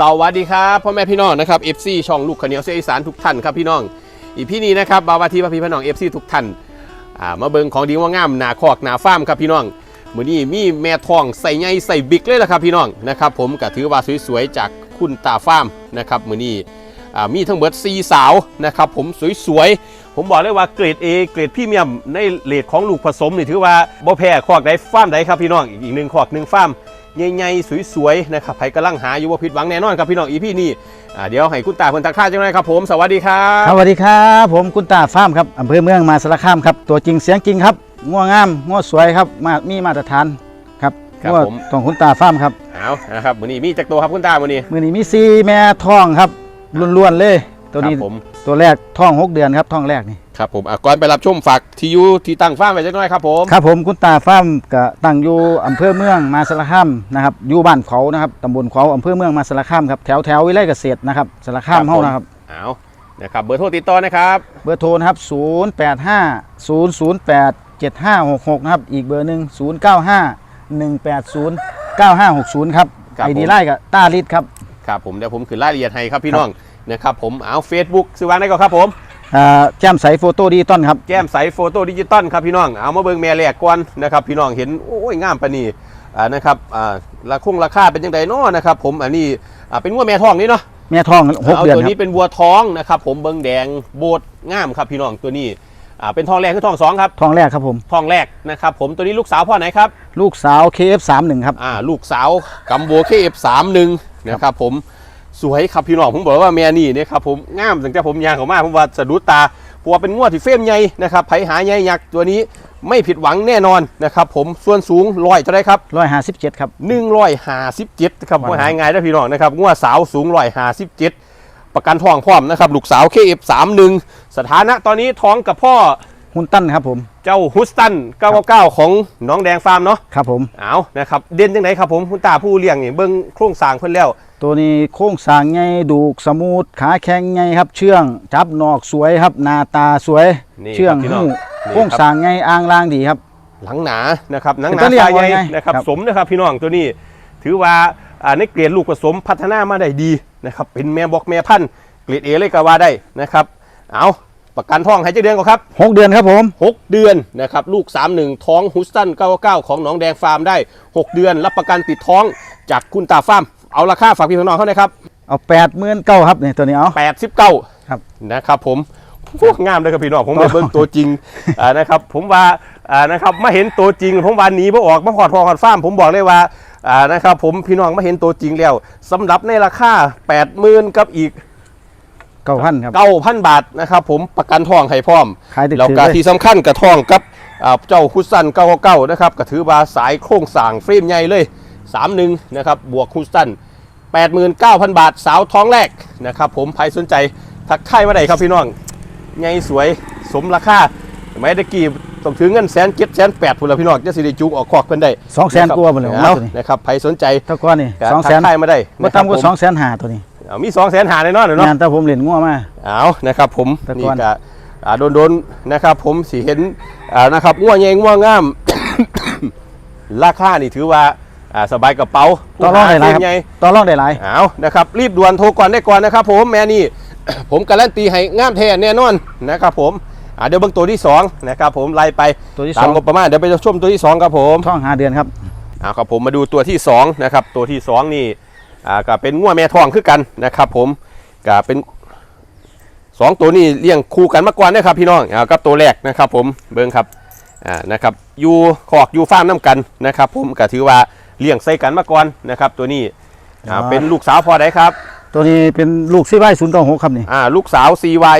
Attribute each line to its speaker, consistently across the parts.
Speaker 1: สวัสดีครับพ่อแม่พี่น้องนะครับ FC ช่องลูกขเนียวเสียอีสานทุกท่านครับพี่น้อง อีพี่นี้นะครับบาวาทีพระพี่พี่น้อง FC ทุกท่านอ่ามาเบิงของดีว่างามหนาคอกหนาฟาร์มครับพี่น้องมือนี้มีแม่ทองใส่ใหญ่ใส่บิ๊กเลยละครับพี่น้องนะครับผมก็ถือว่าสวยๆจากคุณตาฟาร์มนะครับมือนี้อ่ามีทั้งเบิดซีสาวนะครับผมสวยๆผมบอกเลยว่าเกรด A เกรดพรี่เมียมในเลทของลูกผสมนี่ถือว่าบ่แพ้คอกใดฟาร์มใดครับพี่น้องอีกหนึ่งคอกหนึ่งฟาร์ม ใหญ่ๆสวยๆนะครับใครกำลังหาอยู่ว่าผิดหวังแน่นอนครับพี่น้องอีพี่นี่อ่าเดี๋ยวให้คุณตาเพิ่นทักทายจังเลยครับผมสวัสดีครั
Speaker 2: ครับ
Speaker 1: บ
Speaker 2: สวัสดีครับ ผมกุณตาฟาร์มครับอำเภอเมืองมหาสารคามครับตัวจริงเสียงจริงครับง่วงามง่วสวยครับมามีมาตรฐานครับ
Speaker 1: ครับ
Speaker 2: ง่ว
Speaker 1: ผม
Speaker 2: ต้องคุณตาฟาร์มครับ
Speaker 1: เอานะครับมื้อนี้มีจักตัวครับคุณตามื้อนี้
Speaker 2: มือนี้มีซีแม่ท้องครับล้วนๆเลย ตัวนี้
Speaker 1: ครับผม
Speaker 2: ตัวแรกท้อง6เดือนครับท้องแรกนี่
Speaker 1: ครับผมอะก่อนไปรับชมฝากที่อยู่ที่ตั้งฟาร์มไว้จักหน่อยครับผม
Speaker 2: ครับผมคุณตาฟาร์มก็ตั้งอยู่อำเภอเมืองมหาสารคามนะครับอยู่บ้านเขานะครับตำบลเขาอำเภอเมืองมหาสารคามครับแถวแถววิไลเกษตรนะครับสารคามเฮานะครับ
Speaker 1: เอานะครับเบอร์โทรติดต่อนะครับ
Speaker 2: เบอร์โทรนะครับ085 008 7566นะครับอีกเบอร์หนึ่ง095 180 9560ครับ
Speaker 1: ครับ
Speaker 2: ไอดี
Speaker 1: ผม
Speaker 2: ไล่กับต้าลิดครับ
Speaker 1: ครับผมเดี๋ยวผมขึ้นรายละเอียดให้ครับพี่น้องนะครับผมเอา Facebook ซื้อวางได้ก็ครับผม
Speaker 2: อ่า แจ่มใสโฟโต้ดีต้นครับ
Speaker 1: แก้มใสโฟโต้ดิจิตอลครับพี่น้องเอามาเบิ่งแม่แรกก่อนนะครับพี่น้องเห็นโอ้ยงามปานนี้อ่านะครับอ่าราคงราคาเป็นจังไดเนาะนะครับ ผมอันนี้อ่าเป็นงัวแม่ท้องนี่เนาะ
Speaker 2: แม่ท้อง6
Speaker 1: เอา
Speaker 2: เดือน
Speaker 1: ตัว
Speaker 2: ครั
Speaker 1: นี้
Speaker 2: บ
Speaker 1: เป็นวัวท้องนะครับ ผมเบิงแดงโบดงามครับพี่น้องตัวนี้อ่าเป็นทองแรกคือทองสองครับ
Speaker 2: ท้องแรกครับผม
Speaker 1: ทองแรกนะครับผมตัวนี้ลูกสาวพ่อไหนครับ
Speaker 2: ลูกสาว KF31 ครับ
Speaker 1: อ่าลูกสาวกัมโบเคเอฟสามหนึ่งนะครับผม สวยครับพี่น้องผมบอกว่าแม่นี่เนี่ยครับผมงามตั้งแต่ผมยางเขามาผมว่าสะดุดตาเพราะว่าเป็นงวดที่เฟรมใหญ่นะครับไผหาใหญ่ยักษ์ตัวนี้ไม่ผิดหวังแน่นอนนะครับผมส่วนสูงร้อยเท่าไรครับ
Speaker 2: 157ครับ
Speaker 1: หนึ่งร้อยห้าสิบเจ็ดครับ
Speaker 2: ว้าว
Speaker 1: ว่าหายง่ายได้อพี่น้องนะครับงวดสาวสูงร้อยห้าสิบเจ็ดประกันทองพร้อมนะครับลูกสาวเคเอฟสามหนึ่งสถานะตอนนี้ท้องกับพ่อ
Speaker 2: หุ่นตั้นครับผม
Speaker 1: เจ้าฮุสตัน 999 ของน้องแดงฟาร์มเนาะ
Speaker 2: ครับผม
Speaker 1: เอานะครับเด่นจังไหนครับผมคุณตาผู้เลี้ยงนี่เบิ้งโครงสร้างเพิ่นแล้ว
Speaker 2: ตัวนี้โค้งสร้างไงดูกสมูทขาแข็งไงครับ เชื่องจับนอกสวยครับหน้าตาสวย
Speaker 1: นี่
Speaker 2: เชื่อง
Speaker 1: ครับพี่น้
Speaker 2: หู
Speaker 1: อง
Speaker 2: โค้งสร้างไงอ่างล่างดีครับ
Speaker 1: หลังหนานะครับหนังห
Speaker 2: เป็น
Speaker 1: นา
Speaker 2: ตะเลี่ยง
Speaker 1: ตาใหญ่
Speaker 2: ว่าไง
Speaker 1: นะครับ
Speaker 2: ครับ
Speaker 1: สมนะครับพี่น้องตัวนี้ ถือว่าอ่าในเกรดลูกผสมพัฒนามาได้ดีนะครับเป็นแม่บอกแม่พันธุ์เกรดเอเลยก็ว่าได้นะครับเอา ประกันท้องให้เจ้าเดือนก่อนครับ
Speaker 2: 6เดือนครับผม
Speaker 1: 6 เดือนนะครับลูก 31 ท้องฮุสตัน 99 ของหนองแดงฟาร์มได้ 6 เดือน รับประกันติดท้องจากคุณตาฟาร์มเอาราคาฝากพี่น้องเขาหน่อยครับ
Speaker 2: เอา8 0 0 0 0เก้าครับนี่ตัวนี้เอา
Speaker 1: 89
Speaker 2: ครับ
Speaker 1: นะครับผมพวกงามเลยครับพี่น้องผมไปเบิ่งตัวจริงอ่านะครับผมว่าอ่านะครับมาเห็นตัวจริง ผมวันนี้พ่อออกมาพอดพอคอนฟาร์มผมบอกเลยว่าอ่านะครับผมพี่น้องมาเห็นตัวจริงแล้วสำหรับในราคา 80,000 กับอีก
Speaker 2: เก้าพันครับ
Speaker 1: 9,000บาทนะครับผมประกันทองให้พร้อม
Speaker 2: ขายถึก
Speaker 1: แล้ว
Speaker 2: ๆ
Speaker 1: ก็
Speaker 2: เลย
Speaker 1: ที่สำคัญกระทองกับอ่าเจ้าคุสซัน999นะครับก็ถือว่าสายโครงสร้างเฟรมใหญ่เลย31นะครับบวกคุสซัน89,000บาทสาวท้องแรกนะครับผมใครสนใจทักทายมาได้ครับพี่น้องใหญ่สวยสมราคาไม่ได้กี่ต้องถึงเงินแสนเจ็ดแสนแปดพุ่นละพี่น้องจะสิได้จูงออกคอกเพิ่นได้
Speaker 2: สองแสนกว่าหมดเลย
Speaker 1: เอา
Speaker 2: ตัวนี้
Speaker 1: นะครับใครสนใจ
Speaker 2: เท่าก้อนนี่
Speaker 1: ก็
Speaker 2: สอง
Speaker 1: ทั
Speaker 2: แส
Speaker 1: ก
Speaker 2: น
Speaker 1: ทายมาได้
Speaker 2: มา
Speaker 1: นะครั
Speaker 2: ต่ำกว่า
Speaker 1: ผม
Speaker 2: สองแสนหาตัวนี้
Speaker 1: เอามี2แสนหาแน่นอนเนาะ
Speaker 2: งานแต่ผมเหรียญงัวมา
Speaker 1: เอานะครับ ผม
Speaker 2: แต่ก่
Speaker 1: นี่
Speaker 2: อน
Speaker 1: ก็อ่าโดนๆนะครับ ผมสิเห็นอ่านะครับง่วงเงงง่วงงาม ราคานี่ถือว่าอ่าสบายกระเป๋า
Speaker 2: ต่อรองได้หลายครับ
Speaker 1: ผู้หเฟรมใญ่
Speaker 2: ต่อรองได้หลาย
Speaker 1: เอานะครับ รีบด่วนโทรก่อนได้ก่อนนะครับ ผมแม่นี่ผมการันตีให้งามแท้แน่นอนนะครับ ผมอ่าเดี๋ยวเบิ่งตัวที่สองนะครับผมไล่ไป
Speaker 2: ตัวที่
Speaker 1: ตา
Speaker 2: สอ
Speaker 1: ม
Speaker 2: ง
Speaker 1: งบประมาณเดี๋ยวไปชมตัวที่สองครับผม
Speaker 2: ท้องหาเดือนครับ
Speaker 1: เอาครับผมมาดูตัวที่สองนะครับตัวที่สองนี่ อ่าก็เป็นง่วแม่ทองคือกันนะครับผมก็เป็นสองตัวนี้เลี้ยงคู่กันมาก่อนนะครับพี่น้องเอากับตัวแรกนะครับผมเบิ้งครับอ่านะครับอยู่ขอกอยู่ฟาร์มน้ำกันนะครับผมก็ถือว่าเลี้ยงใส่กันมาก่อนนะครับ ตัวนี้อ่า
Speaker 2: อ๋อ
Speaker 1: เป็นลูกสาวพอได้ครับ
Speaker 2: ตัวนี้เป็นลูกซีไว้ศูนย์เก้าหกครับนี่
Speaker 1: อ่าลูกสาว CY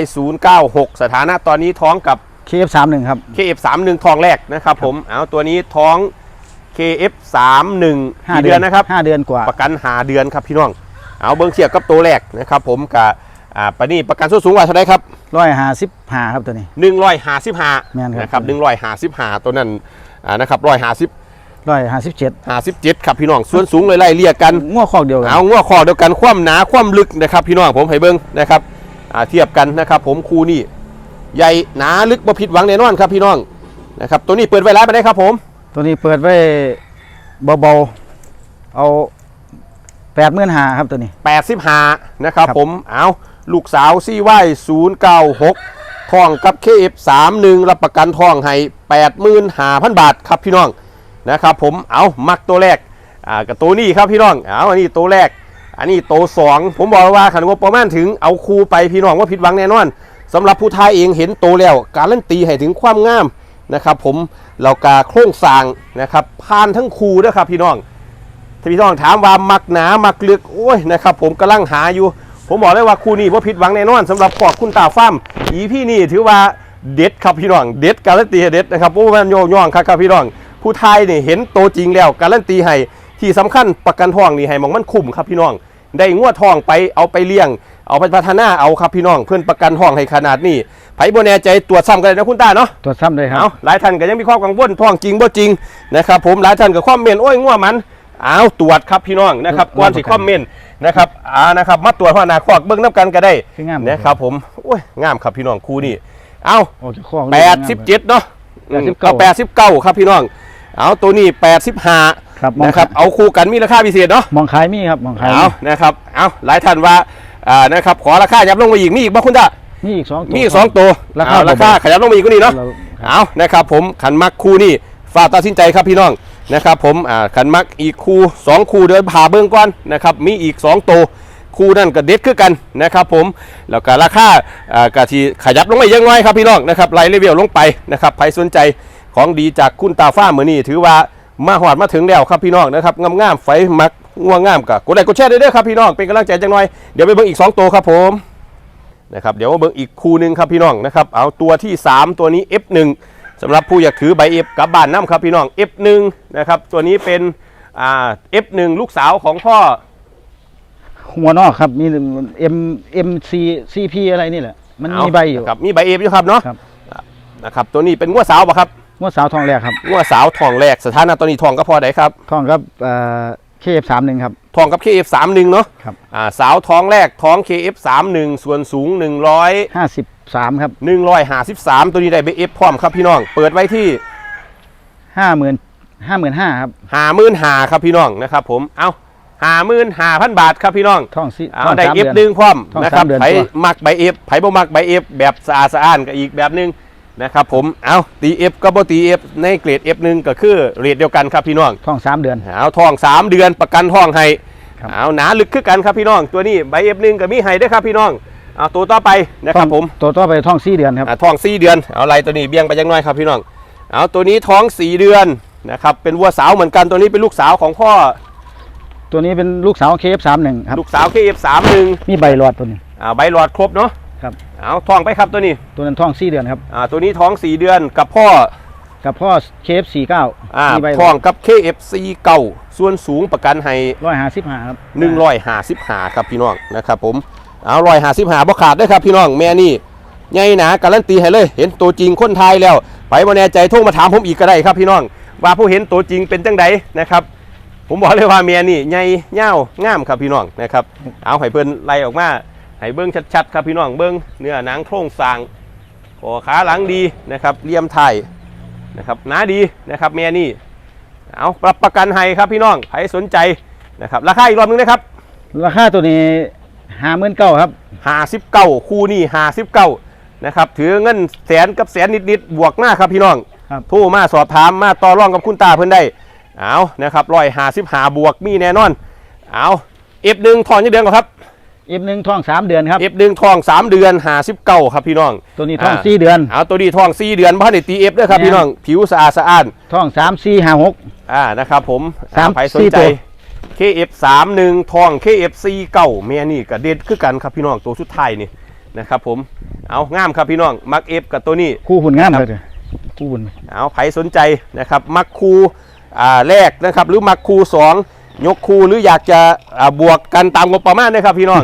Speaker 1: 096 สถานะตอนนี้ท้องกับ
Speaker 2: KF31 ครับ
Speaker 1: KF31 ทองแรกนะครับผมเอาตัวนี้ท้อง KF31
Speaker 2: ห้า
Speaker 1: กี่เดือนนะครับ
Speaker 2: ห้าเดือนกว่า
Speaker 1: ประกันหาเดือนครับพี่น้อง เอาเบิ้งเทียบกับตัวแรกนะครับผมกับอ่าปานนี่ประกันสูงสูงกว่าเท่าไหรครับ
Speaker 2: ร้อยหาสิบห้าครับตัวนี้
Speaker 1: 155
Speaker 2: แม่นครับ
Speaker 1: นะครับ155ตัวนั้นอ่านะครับ150
Speaker 2: ร้อยหาสิบเจ็ด
Speaker 1: 57ครับพี่น้องส่วนสูงเลยไล่เรียกกัน
Speaker 2: งัวคอกเดียวกัน
Speaker 1: เอาง้อคอเดียวกันความหนาความลึกนะครับ พี่น้องผมให้เบิ้งนะครับอ่าเทียบกันนะครับ ผมคู่นี่ใหญ่หนาลึกบ่ผิดหวังแน่นอนครับพี่น้องนะครับตัวนี้เปิดไว้ร้านไปได้ครับผม
Speaker 2: ตัวนี้เปิดไว้เบาๆ เอาแปดหมื่นหาครับตัวนี้
Speaker 1: 85นะครับ
Speaker 2: ครับ
Speaker 1: ผมเอาลูกสาวซี่ไว้096ทองกับ KF31 รับประกันทองให้85,000บาทครับพี่น้องนะครับผมเอามักตัวแรกอ่ากับตัวนี้ครับพี่น้องเอาอันนี้ตัวแรก อันนี้ตัวสองผมบอกว่าขันงบประมาณถึงเอาครูไปพี่น้องว่าผิดหวังแน่นอนสำหรับผู้ทายเองเห็นโตแล้ว การเล่นตีให้ถึงความงาม นะครับผมเรากาโครงสร้างนะครับผ่านทั้งคูด้วยครับพี่น้องถ้าพี่น้องถามว่ามักหนามักลึกโอ้ยนะครับผมกำลังหาอยู่ ผมบอกเลยว่าคูนี้ว่าผิดหวังแน่นอนสำหรับขอบคุณตาฟ้ามอีพี่นี่ถือว่าเด็ดครับพี่น้องเด็ดการันตีเด็ดนะครับเพราะว่ามันโยงย่องครับครับพี่น้อง ผู้ไทยเนี่ยเห็นโตจริงแล้วการันตีให้ที่สำคัญประกันทองนี่ให้มองมันคุ้มครับพี่น้อง ได้งวดทองไปเอาไปเลี้ยง เอาไปพัฒนาเอาครับพี่น้องเพื่อนประกันทองให้ขนาดนี้ไผบ่แน่ใจตรวจซ้ำกันเลยนะคุณตาเนาะ
Speaker 2: ตรวจซ้ำเลยครั
Speaker 1: เอา
Speaker 2: บ
Speaker 1: หลายท่านก็ยังมีความกังวลท้องจริงบ่จริงนะครับผมหลายท่านก็คอมเมนต์โอ้ยง่วมันเอาตรวจครับพี่น้องนะครับก่อนสิคอมเมนต์นะครับอ่านะครับมาตรวจว่านาคอกเบิ่งน้ำกันก็ได้
Speaker 2: คืองาม
Speaker 1: นะครับผมโอ้ยงามครับพี่น้องคู่นี้เอา
Speaker 2: ออกจากข้อ
Speaker 1: 87เนาะ
Speaker 2: 89
Speaker 1: เอา89ครับพี่น้อง เอาตัวนี้85
Speaker 2: ครับมอง
Speaker 1: นะครับ
Speaker 2: ขาย
Speaker 1: เอาคู่กันมีราคาพิเศษเนาะ
Speaker 2: มองขายมีครับมองขายมี
Speaker 1: เอานะครับเอาหลายท่านว่า อ่านะครับขอราคายับลงมาอีกมีอีกบ่คุณตา
Speaker 2: มีอีกสองตัว
Speaker 1: มีอีกสองตัว
Speaker 2: ราคา
Speaker 1: เอราคาขยับลงมาอีกก็นี่เนาะ
Speaker 2: เรา
Speaker 1: เอานะครับผมขันมักคู่นี่ฝากตัดสินใจครับพี่น้องนะครับผมอ่าขันมักอีกคู่สองคู่เดินผ่าเบื้องก่อนนะครับมีอีก2ตัวคู่นั่นก็เด็ดคือกันนะครับผมแล้วก็ราคาอ่ากะที่ขยับลงมายังน้อยครับพี่น้องนะครับไล่เลเวลลงไปนะครับใครสนใจของดีจากคุณตาฟ้าเหมือนนี่ถือว่ามาหอดมาถึงแล้วครับพี่น้องนะครับงามๆไฟมัก ง่วงงามกับกดไลค์กดแชร์ได้เด้อครับพี่น้องเป็นกำลังใจจังหน่อยเดี๋ยวไปเบิ่งอีกสองตัวครับผมนะครับเดี๋ยวมาเบิ่งอีกคู่หนึ่งครับพี่น้องนะครับเอาตัวที่ 3 ตัวนี้ F1 สำหรับผู้อยากถือใบ F กลับบ้านน้ำครับพี่น้อง F1 นะครับตัวนี้เป็นอ่า F1 ลูกสาวของพ่อ
Speaker 2: หัวนอกครับมีเอ็มเอ็มซีซีพีอะไรนี่แหละ มันมี
Speaker 1: เา
Speaker 2: ใบอยู่
Speaker 1: ครับมีใบ F อยู่ครับเนาะ
Speaker 2: ครับ
Speaker 1: นะครับตัวนี้เป็นงัวสาวปะครับ
Speaker 2: งวดสาวทองแรกครับ
Speaker 1: งัวสาวทองแรกสถานะตัวนี้ทองก็พอได้ครับ
Speaker 2: ทองครับ เคเอฟสามหนึ่งครับ
Speaker 1: ทองกับ KF31 เนาะ
Speaker 2: ครับ
Speaker 1: อ่าสาวทองแรกท้อง KF31 ส่วนสูง 100
Speaker 2: ห้าสิบสามครับ
Speaker 1: 153 ตัวนี้ได้ใบ F พร้อมครับพี่น้อง เปิดไว้ที่
Speaker 2: ห้าหมื่นห้าหมื่นห้าครับ
Speaker 1: หามื่นหาครับพี่น้องนะครับผม เอาหามื่นหาพันบาทครับพี่น้อง
Speaker 2: ทองซี
Speaker 1: เอา
Speaker 2: ทอง
Speaker 1: ได้
Speaker 2: สาม
Speaker 1: เอฟ
Speaker 2: เดือน
Speaker 1: หนึ่งพร้อม
Speaker 2: ท่อง
Speaker 1: นะครับ
Speaker 2: สามเดือน
Speaker 1: ไผ
Speaker 2: ตัว
Speaker 1: มักใบเอฟไผบ่มักใบเอฟแบบสะอาดสะอ้านก็อีกแบบหนึง นะครับผมเอาตีเอฟก็บ่ตีเอฟในเกรดเอฟหนึ่งก็คือเรทเดียวกันครับพี่น้อง
Speaker 2: ทองสามเดือน
Speaker 1: เอาทอง 3 เดือนประกันทองให้
Speaker 2: ครับ
Speaker 1: เอาหนาลึกคือกันครับพี่น้อง ตัวนี้ใบเอฟหนึ่งก็มีให้ด้วยครับพี่น้องเอาตัวต่อไปนะครับผม
Speaker 2: ตัวต่อไปทองสี่เดือนครับ
Speaker 1: อ่าท้อง4เดือนเอาอะไรตัวนี้เบี้ยงไปยังน้อยครับพี่น้องเอาตัวนี้ท้อง4เดือนนะครับเป็นวัวสาวเหมือนกันตัวนี้เป็นลูกสาวของพ่อ
Speaker 2: ตัวนี้เป็นลูกสาวเคเอฟสามหนึ่งครับ
Speaker 1: ลูกสาว KF31
Speaker 2: มีใบหลอดตัวนี้
Speaker 1: อ่าใบหลอดครบเนาะ
Speaker 2: ครับ
Speaker 1: เอาทองไปครับตัวนี้
Speaker 2: ตัวนั้นทองสี่เดือนครับ
Speaker 1: อ่า ตัวนี้ท้อง4เดือนกับพ่อ
Speaker 2: กับพ่อเคเอฟสี่เก้า
Speaker 1: อ่า
Speaker 2: มีใบ
Speaker 1: ทองกับ KFC เก่าส่วนสูงประกันให้
Speaker 2: ร้อยห้าสิบห้าครับ
Speaker 1: 155ครับพี่น้องนะครับผม เอา155บ่ขาดเด้วยครับพี่น้องแม่นี่ใหญ่หนาการันตีให้เลย เห็นตัวจริงคนไทยแล้ว ไปบ่แน่ใจโทรมาถามผมอีกก็ได้ครับพี่น้อง ว่าผู้เห็นตัวจริงเป็นจังไดนะครับผมบอกเลยว่าเมียนี่ใหญ่เง่าวงามครับพี่น้องนะครับ เอาให้เพิ่นไล่ออกมา ให้เบิ้งชัดๆครับพี่น้องเบิ้งเนื้อหนังโครงสร้างคอขาหลังดีนะครับเลี่ยมไทยนะครับหนาดีนะครับเมียนี่เอาปรับประกันให้ครับพี่น้องใครสนใจนะครับราคาอีกรอบนึงนะครับ
Speaker 2: ราคาตัวนี้ห้าหมื่นเก้าครับ
Speaker 1: 59คู่นี่59นะครับถือเงินแสนกับแสนนิดๆบวกหน้าครับพี่น้อง
Speaker 2: ครับ
Speaker 1: โทรมาสอบถามมาต่อรองกับคุณตาเพิ่นได้เอานะครับร้อยหาสิบหาบวกมีแน่นอนเอาเอฟหนึ่งทองยี่เดือนก่อนครับ
Speaker 2: เอฟหนึ่งทองสามเดือนครับ
Speaker 1: เอฟหนึ่งทองสามเดือนหาสิบเก้าครับพี่น้อง
Speaker 2: ตัวนี้ทอง
Speaker 1: อ่า
Speaker 2: สี่เดือน
Speaker 1: เอาตัวดีทองสี่เดือนบ้านในตีเอฟด้วยครับ
Speaker 2: แม่น
Speaker 1: พี่น้องผิวสะอาดสะอ้าน
Speaker 2: ทองสามสี่ห้าหก
Speaker 1: อ่านะครับผม
Speaker 2: สาม
Speaker 1: อ่ใครสน
Speaker 2: สี่
Speaker 1: ใจ
Speaker 2: ตัว
Speaker 1: KF 3 1ทอง KF 4เก้าแม่นี่กับเด็ดคือกันครับพี่น้องตัวสุดท้ายนี่นะครับผมเอางามครับพี่น้องมักเอฟกับตัวนี้
Speaker 2: คู่หุ่นงาม
Speaker 1: ครับ
Speaker 2: เลยคู่หุ่น
Speaker 1: เอาไผสนใจนะครับมักคูอ่าแรกนะครับหรือมักคูสอง ยกคูหรืออยากจะอ่าบวกกันตามงบประมาณนะครับพี่น้อง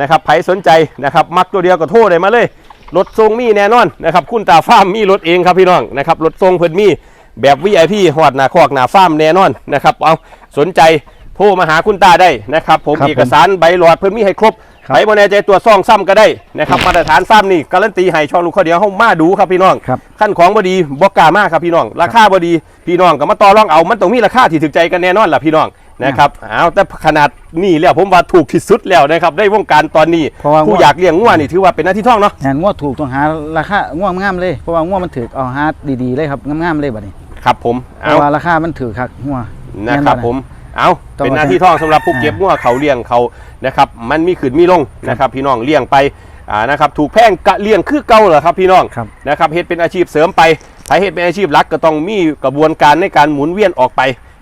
Speaker 1: นะครับไผสนใจนะครับมักตัวเดียวก็โทรได้มาเลยรถทรงมีแน่นอนนะครับคุณตาฟ้าร์มมีรถเองครับพี่น้องนะครับรถทรงเพิ่นมีแบบ VIP หอดหนาคอกหนาฟ้าร์มแน่นอนนะครับเอาสนใจโทรมาหาคุณตาได้นะครับ ผม
Speaker 2: ครับ
Speaker 1: เอกสารใบหลอดเพิ่นมีให้ครบ
Speaker 2: ครับ
Speaker 1: ใครบ่แน่ใจตัวจซ่องซ้ำก็ได้นะครับมาตรฐานซ้ำนี่การันตีให้ช่องลูกเขาเดียวเฮามาดูครับพี่น้อง
Speaker 2: ครับ
Speaker 1: ขั้นของบดีบอกกล้ามากครับพี่น้อง ราคาบดีพี่น้องก็มาต่อรองเอามันต้องมีราคาที่ถึกใจกันแน่นอนล่ะพี่น้อง นะครับเอาแต่ขนาดนี่แล้วผมว่าถูกที่สุดแล้วนะครับได้วงการตอนนี้
Speaker 2: เพราะว่า
Speaker 1: ผู้อยากเลี้ยงงัวนี่ถือว่าเป็นหน้าที่ท่องเนาะ
Speaker 2: งานง่วถูกต้องหาราคาง่วงามๆเลยเพราะว่าง่วมันถือเอาหาดีๆเลยครับงามๆเลยบัดนี้
Speaker 1: ครับผม
Speaker 2: เพ
Speaker 1: เอา
Speaker 2: ราะว่าราคามันถือคักง่ว
Speaker 1: นะครับผมเอา
Speaker 2: ต้อง
Speaker 1: เป็นหน้าที่ท่องสำหรับผู้
Speaker 2: อ่า
Speaker 1: เก็บงัวเขาเลี้ยงเขานะครับมันมีขึ้นมีลงนะครับพี่น้องเลี้ยงไปอ่านะครับถูกแพงกะเลี้ยงคือเก่าเหรอครับพี่น้อง
Speaker 2: ครับ
Speaker 1: นะครับเฮ็ดเป็นอาชีพเสริมไปถ้าเฮ็ดเป็นอาชีพหลักก็ต้องมีกระบวนการในการหมุนเวียนออกไป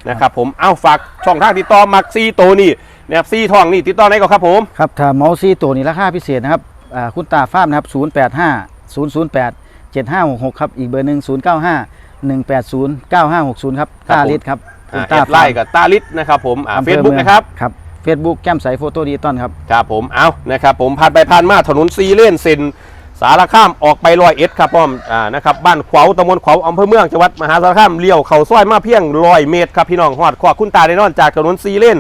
Speaker 1: นะครับผมเอาฝากช่องทางติดต่อมักซีโตวนี่นะครับซีทองนี่ติดต่อไหนก็ครับผม
Speaker 2: ครับถ้าเมาซี่ตัวนี้ราคาพิเศษนะครับอ่าคุณตาฟาร์มนะครับ 085 008 7566 ครับ อีกเบอร์หนึ่ง095 180 9560 ครับ
Speaker 1: ครับ
Speaker 2: ตา
Speaker 1: ผม
Speaker 2: ลิศครับคุณ
Speaker 1: แอ
Speaker 2: ตา
Speaker 1: ดไลน์กับตาลิศนะครับผมเฟซบุ๊ก
Speaker 2: อำภอมือง
Speaker 1: นะครับ
Speaker 2: ครับเฟซบุ๊กแก้มใสโฟโต้ดีตอนครับ
Speaker 1: ครับผม เอานะครับผมผ่านไปผ่านมาถนนซีเล่นเซน สารคามออกไปลอยเอ็ดครับป้อมอ่านะครับบ้านขวาวตำบลขวาวอำเภอเมืองจังหวัดมหาสารคามเลี้ยวเข้าซอยมาเพียงร้อยเมตรครับพี่น้องหอดขวาคุณตาได้นอนจากถนนซีเล่น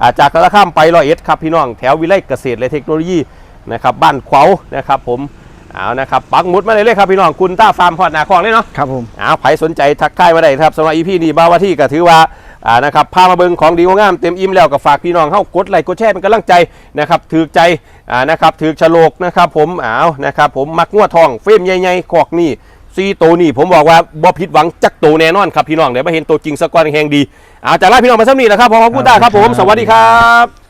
Speaker 1: อ่าจากสารคามไปลอยเอ็ดครับพี่น้องแถววิไลเกษตรและเทคโนโลยีนะครับบ้านขวาวนะครับผมเอานะครับปักหมุดมาเลยเลยครับพี่น้องคุณต้าฟาร์มพอดนาคลองเลยเนาะ
Speaker 2: ครับผม
Speaker 1: เอาใครสนใจทักทายมาได้ครับสำหรับอีพีนี้บาวาที่ก็ถือว่า อ่านะครับพามาเบิงของดีของงามเต็มอิ่มแล้วก็ฝากพี่น้องเข้ากดไลค์กดแชร์เป็นกำลังใจนะครับถือใจอ่านะครับถือฉลกนะครับผมอ้าวนะครับผมมักงัวทองเฟรมใหญ่ๆขอกนี่ซีโตนี่ผมบอกว่าบ่ผิดหวังจักโตแน่นอนครับพี่น้องเดี๋ยวมาเห็นตัวจริงสกอนแห่งดีเอาจากลาพี่น้องมาสักนี้นะครับผมขอบคุณตาครับผมสวัสดีครับ